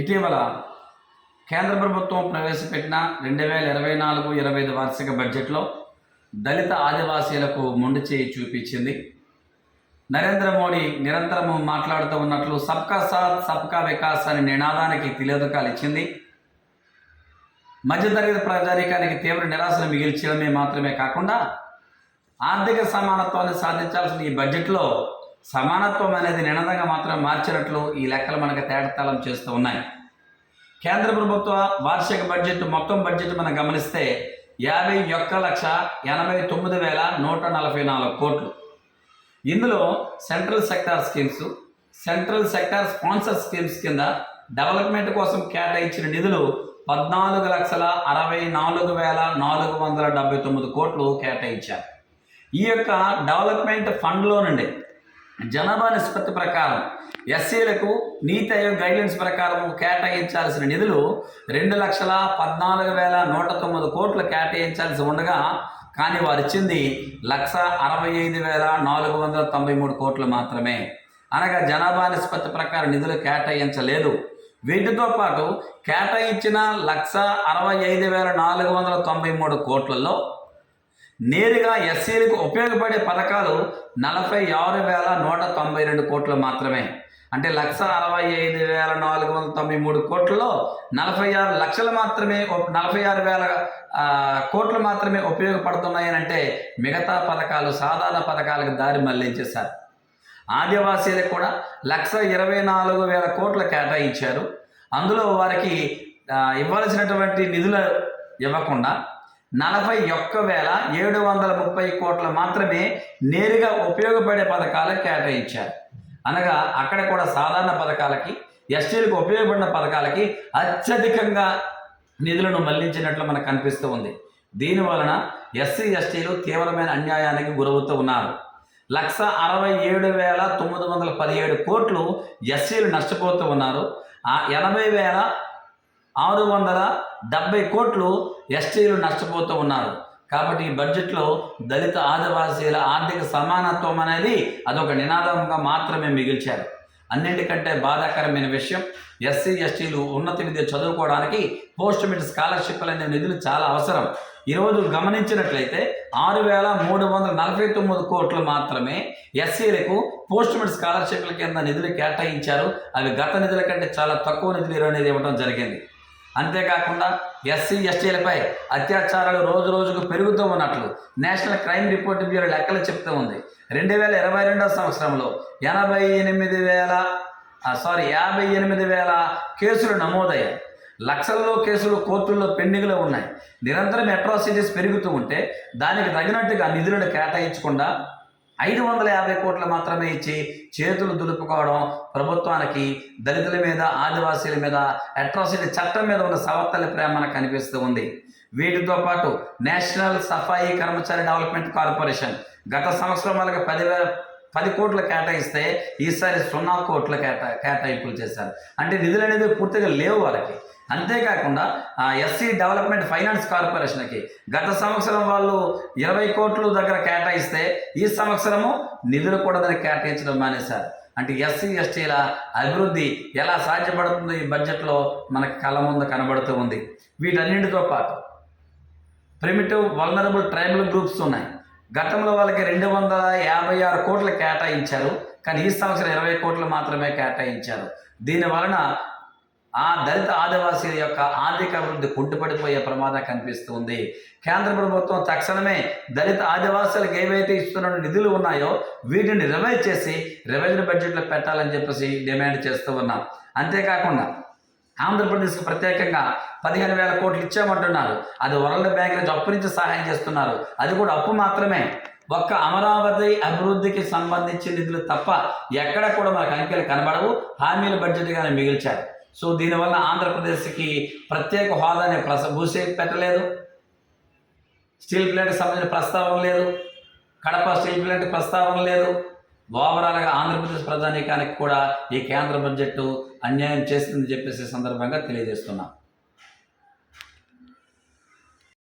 ఇటీవల కేంద్ర ప్రభుత్వం ప్రవేశపెట్టిన రెండు వేల ఇరవై నాలుగు ఇరవై ఐదు వార్షిక బడ్జెట్లో దళిత ఆదివాసీలకు మొండి చేయి చూపించింది. నరేంద్ర మోడీ నిరంతరము మాట్లాడుతూ ఉన్నట్లు సబ్కా సాత్ సబ్కా వికాస్ అనే నినాదానికి తిలోదకాలు ఇచ్చింది. మధ్యతరగతి ప్రజానీకానికి తీవ్ర నిరాశను మిగిల్చడమే మాత్రమే కాకుండా ఆర్థిక సమానత్వాన్ని సాధించాల్సిన ఈ బడ్జెట్లో సమానత్వం అనేది నినాదంగా మాత్రం మార్చినట్లు ఈ లెక్కలు మనకు తేటతలం చేస్తూ ఉన్నాయి. కేంద్ర ప్రభుత్వ వార్షిక బడ్జెట్ మొత్తం బడ్జెట్ మనం గమనిస్తే యాభై ఒక్క లక్ష ఎనభై తొమ్మిది వేల నూట నలభై నాలుగు కోట్లు. ఇందులో central sector schemes central sector sponsor schemes కింద డెవలప్మెంట్ కోసం కేటాయించిన నిధులు పద్నాలుగు లక్షల అరవై నాలుగు వేల నాలుగు వందల డెబ్బై తొమ్మిది కోట్లు కేటాయించారు. ఈ యొక్క డెవలప్మెంట్ ఫండ్లో నుండి జనాభా నిష్పత్తి ప్రకారం ఎస్సీలకు నీతి ఆయోగ్ గైడ్లైన్స్ ప్రకారం కేటాయించాల్సిన నిధులు రెండు లక్షల పద్నాలుగు వేల నూట తొమ్మిది కోట్లు కేటాయించాల్సి ఉండగా కానీ వారు ఇచ్చింది లక్ష అరవై ఐదు వేల నాలుగు వందల తొంభై మూడు కోట్లు మాత్రమే. అనగా జనాభా నిష్పత్తి ప్రకారం నిధులు కేటాయించలేదు. వీటితో పాటు కేటాయించిన లక్ష అరవై ఐదు వేల నాలుగు వందల తొంభై మూడు కోట్లలో నేరుగా ఎస్సీలకు ఉపయోగపడే పథకాలు నలభై ఆరు వేల నూట తొంభై రెండు కోట్లు మాత్రమే. అంటే లక్ష అరవై ఐదు వేల నాలుగు వందల తొంభై మూడు కోట్లలో నలభై ఆరు లక్షలు మాత్రమే నలభై ఆరు వేల కోట్లు మాత్రమే ఉపయోగపడుతున్నాయని అంటే మిగతా పథకాలు సాధారణ పథకాలకు దారి మళ్ళించేశారు. ఆదివాసీలకు కూడా లక్ష ఇరవై నాలుగు వేల కోట్లు కేటాయించారు. అందులో వారికి ఇవ్వాల్సినటువంటి నిధులు ఇవ్వకుండా నలభై ఒక్క వేల ఏడు వందల ముప్పై కోట్లు మాత్రమే నేరుగా ఉపయోగపడే పథకాలకు కేటాయించారు. అనగా అక్కడ కూడా సాధారణ పథకాలకి ఎస్టీలకు ఉపయోగపడిన పథకాలకి అత్యధికంగా నిధులను మళ్ళించినట్లు మనకు కనిపిస్తూ ఉంది. దీని వలన ఎస్సీ ఎస్టీలు తీవ్రమైన అన్యాయానికి గురవుతూ ఉన్నారు. లక్ష అరవై ఏడు వేల తొమ్మిది వందల పదిహేడు కోట్లు ఎస్సీలు నష్టపోతూ ఉన్నారు. ఆ ఎనభై వేల ఆరు వందల డెబ్బై కోట్లు ఎస్టీలు నష్టపోతూ ఉన్నారు. కాబట్టి ఈ బడ్జెట్లో దళిత ఆదివాసీల ఆర్థిక సమానత్వం అనేది అదొక నినాదంగా మాత్రమే మిగిల్చారు. అన్నింటికంటే బాధాకరమైన విషయం ఎస్సీ ఎస్టీలు ఉన్నత విద్య చదువుకోవడానికి పోస్ట్ మెట్రిక్ స్కాలర్షిప్లు అనే నిధులు చాలా అవసరం. ఈరోజు గమనించినట్లయితే ఆరు వేల మూడు వందల నలభై తొమ్మిది కోట్లు మాత్రమే ఎస్సీలకు పోస్ట్ మెట్రిక్ స్కాలర్షిప్ల కింద నిధులు కేటాయించారు. అవి గత నిధుల కంటే చాలా తక్కువ నిధులు అనేది ఇవ్వడం జరిగింది. అంతేకాకుండా ఎస్సీ ఎస్టీలపై అత్యాచారాలు రోజు రోజుకు పెరుగుతూ ఉన్నట్లు నేషనల్ క్రైమ్ రిపోర్ట్ బ్యూరో లెక్కలు చెప్తూ ఉంది. రెండు వేల ఇరవై రెండవ సంవత్సరంలో ఎనభై ఎనిమిది వేల సారీ యాభై ఎనిమిది వేల కేసులు నమోదయ్యాయి. లక్షల్లో కేసులు కోర్టుల్లో పెండింగ్లో ఉన్నాయి. నిరంతరం అట్రాసిటీస్ పెరుగుతూ ఉంటే దానికి తగినట్టుగా నిధులను కేటాయించకుండా ఐదు వందల యాభై కోట్లు మాత్రమే ఇచ్చి చేతులు దులుపుకోవడం ప్రభుత్వానికి దళితుల మీద ఆదివాసీల మీద అట్రాసిటీ చట్టం మీద ఉన్న సవత్తల ప్రేమ కనిపిస్తూ ఉంది. వీటితో పాటు National Safai Karmachari Development Corporation గత సంవత్సరం వాళ్ళకి పదివేల పది కోట్లు కేటాయిస్తే ఈసారి సున్నా కోట్ల కేటా కేటాయింపులు చేశారు. అంటే నిధులు అనేది పూర్తిగా లేవు వాళ్ళకి. అంతేకాకుండా ఎస్సీ డెవలప్మెంట్ ఫైనాన్స్ కార్పొరేషన్కి గత సంవత్సరం వాళ్ళు ఇరవై కోట్లు దగ్గర కేటాయిస్తే ఈ సంవత్సరము నిధులు కూడా దాన్ని కేటాయించడం మానేశారు. అంటే ఎస్సీ ఎస్టీల అభివృద్ధి ఎలా సాధ్యపడుతుందో ఈ బడ్జెట్లో మనకు కళ ముందు కనబడుతూ ఉంది. వీటన్నింటితో పాటు ప్రిమిటివ్ వల్నరబుల్ ట్రైబల్ గ్రూప్స్ ఉన్నాయి. గతంలో వాళ్ళకి రెండు వందల యాభై ఆరు కోట్లు కేటాయించారు కానీ ఈ సంవత్సరం ఇరవై కోట్లు మాత్రమే కేటాయించారు. దీని వలన ఆ దళిత ఆదివాసీల యొక్క ఆర్థిక అభివృద్ధి కుంటుపడిపోయే ప్రమాదం కనిపిస్తుంది. కేంద్ర ప్రభుత్వం తక్షణమే దళిత ఆదివాసులకు ఏవైతే ఇస్తున్న నిధులు ఉన్నాయో వీటిని రివైజ్ చేసి రెవెన్యూ బడ్జెట్లో పెట్టాలని చెప్పేసి డిమాండ్ చేస్తూ ఉన్నాం. అంతేకాకుండా ఆంధ్రప్రదేశ్కి ప్రత్యేకంగా పదిహేను వేల కోట్లు ఇచ్చామంటున్నారు. అది వరల్డ్ బ్యాంక్ నుంచి అప్పు నుంచి సహాయం చేస్తున్నారు. అది కూడా అప్పు మాత్రమే. ఒక్క అమరావతి అభివృద్ధికి సంబంధించిన నిధులు తప్ప ఎక్కడ కూడా మనకు అంకెలు కనబడవు. హామీల బడ్జెట్గానే మిగిల్చారు. సో దీనివల్ల ఆంధ్రప్రదేశ్కి ప్రత్యేక హోదాని ప్రస భూసే పెట్టలేదు. స్టీల్ ప్లాంట్కి సంబంధించిన ప్రస్తావన లేదు. కడప స్టీల్ ప్లాంట్ ప్రస్తావన లేదు. ఓవరాల్గా ఆంధ్రప్రదేశ్ ప్రజానీకానికి కూడా ఈ కేంద్ర బడ్జెట్ అన్యాయం చేస్తుందని చెప్పేసి సందర్భంగా తెలియజేస్తున్నాం.